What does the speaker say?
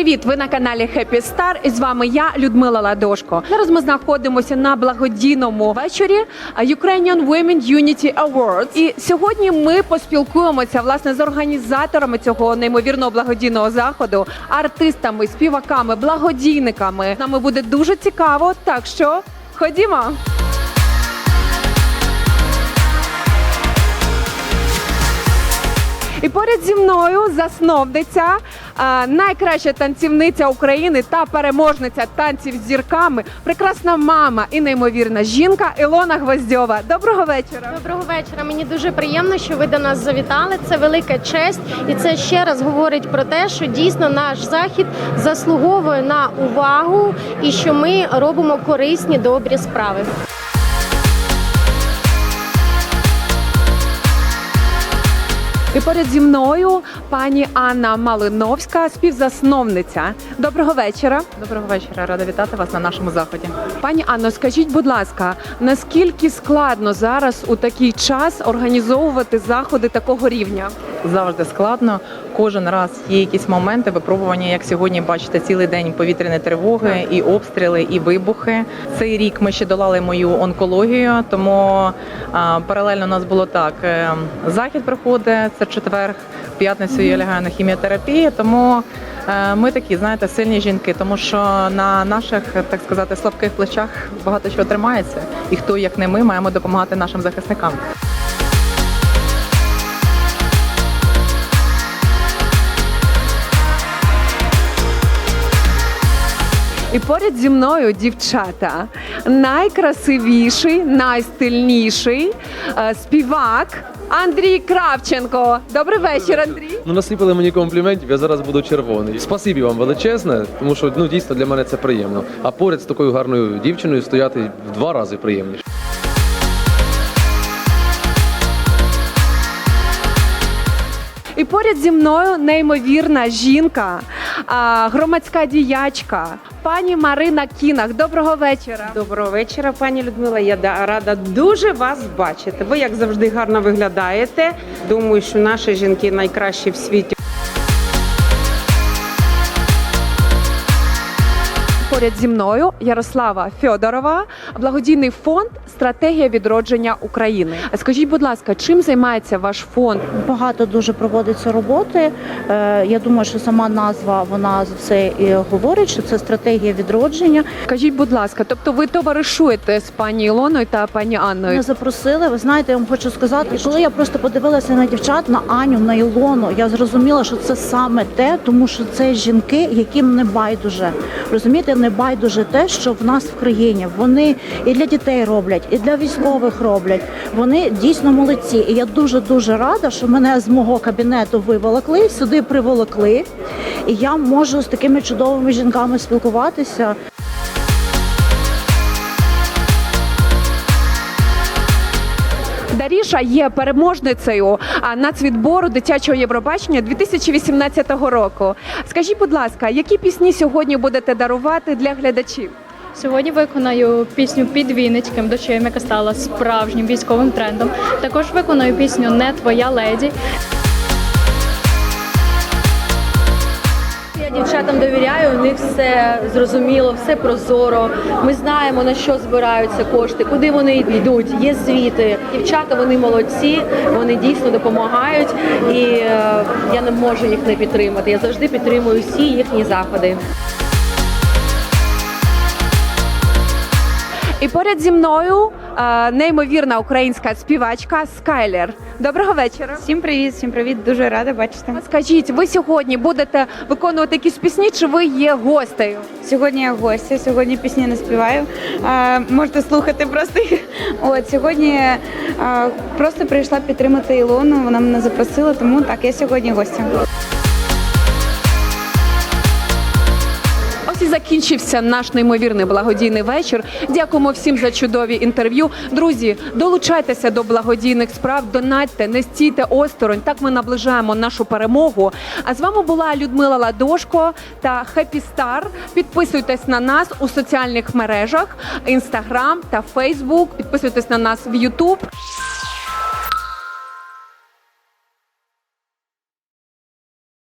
привіт! Ви на каналі Happy Star. І з вами я, Людмила Ладошко. Зараз ми знаходимося на благодійному вечорі Ukrainian Women Unity Awards. І сьогодні ми поспілкуємося власне з організаторами цього неймовірного благодійного заходу, артистами, співаками, благодійниками. Нам буде дуже цікаво. Так що ходімо. І поряд зі мною засновниця, найкраща танцівниця України та переможниця танців з зірками, прекрасна мама і неймовірна жінка Ілона Гвоздьова. Доброго вечора. Доброго вечора. Мені дуже приємно, що ви до нас завітали. Це велика честь, і це ще раз говорить про те, що дійсно наш захід заслуговує на увагу і що ми робимо корисні добрі справи. І поряд зі мною пані Анна Малиновська, співзасновниця. Доброго вечора. Доброго вечора, рада вітати вас на нашому заході. Пані Анно, скажіть, будь ласка, наскільки складно зараз у такий час організовувати заходи такого рівня? Завжди складно. Кожен раз є якісь моменти випробування. Як сьогодні бачите, цілий день повітряні тривоги, і обстріли, і вибухи. Цей рік ми ще долали мою онкологію, тому паралельно у нас було так: е, захід приходить це четвер, п'ятницю я лягаю на хіміотерапію. Тому е, ми такі, знаєте, сильні жінки, тому що на наших, так сказати, слабких плечах багато чого тримається, і хто як не ми маємо допомагати нашим захисникам. І поряд зі мною дівчата найкрасивіший, найстильніший е, співак Андрій Кравченко. Добрий вечір, Андрій. Ну, насипали мені компліментів, я зараз буду червоний. Спасибі вам величезне, тому що ну дійсно для мене це приємно. А поряд з такою гарною дівчиною стояти в два рази приємніше. І поряд зі мною неймовірна жінка, громадська діячка, пані Марина Кінах. Доброго вечора. Доброго вечора, пані Людмила. Я рада дуже вас бачити. Ви як завжди гарно виглядаєте. Думаю, що наші жінки найкращі в світі. Поряд зі мною Ярослава Федорова, благодійний фонд Стратегія відродження України. Скажіть, будь ласка, чим займається ваш фонд? Багато дуже проводиться роботи. Е, Я думаю, що сама назва вона за все і говорить, що це стратегія відродження. Скажіть, будь ласка, тобто ви товаришуєте з пані Ілоною та пані Анною? Мене запросили. Ви знаєте, я вам хочу сказати, коли я просто подивилася на дівчат, на Аню, на Ілону, я зрозуміла, що це саме те, тому що це жінки, яким не байдуже. Розумієте, не байдуже те, що в нас в країні. Вони і для дітей роблять, і для військових роблять. Вони дійсно молодці. І я дуже дуже рада, що мене з мого кабінету виволокли, сюди приволокли. І я можу з такими чудовими жінками спілкуватися. Даріша є переможницею нацвідбору дитячого Євробачення 2018 року. Скажіть, будь ласка, які пісні сьогодні будете дарувати для глядачів? Сьогодні виконаю пісню під Вінницьким дочем, яка стала справжнім військовим трендом. Також виконую пісню Не твоя леді. Дівчатам довіряю, у них все зрозуміло, все прозоро. Ми знаємо на що збираються кошти, куди вони йдуть. Є звіти. Дівчата вони молодці, вони дійсно допомагають, і е, я не можу їх не підтримати. Я завжди підтримую всі їхні заходи. І поряд зі мною е, неймовірна українська співачка Скайлер. Доброго вечора. Всім привіт, всім привіт. Дуже рада бачити. Скажіть, ви сьогодні будете виконувати якісь пісні, чи ви є гостею? Сьогодні я гостя, сьогодні пісні не співаю. А, можете слухати просто. їх. От сьогодні а, просто прийшла підтримати Ілону. Вона мене запросила, тому так, я сьогодні гостя. Закінчився наш неймовірний благодійний вечір. Дякуємо всім за чудові інтерв'ю. Друзі, долучайтеся до благодійних справ, донатьте, не стійте осторонь. Так ми наближаємо нашу перемогу. А з вами була Людмила Ладошко та Happy Star. Підписуйтесь на нас у соціальних мережах: Instagram та Facebook. Підписуйтесь на нас в YouTube.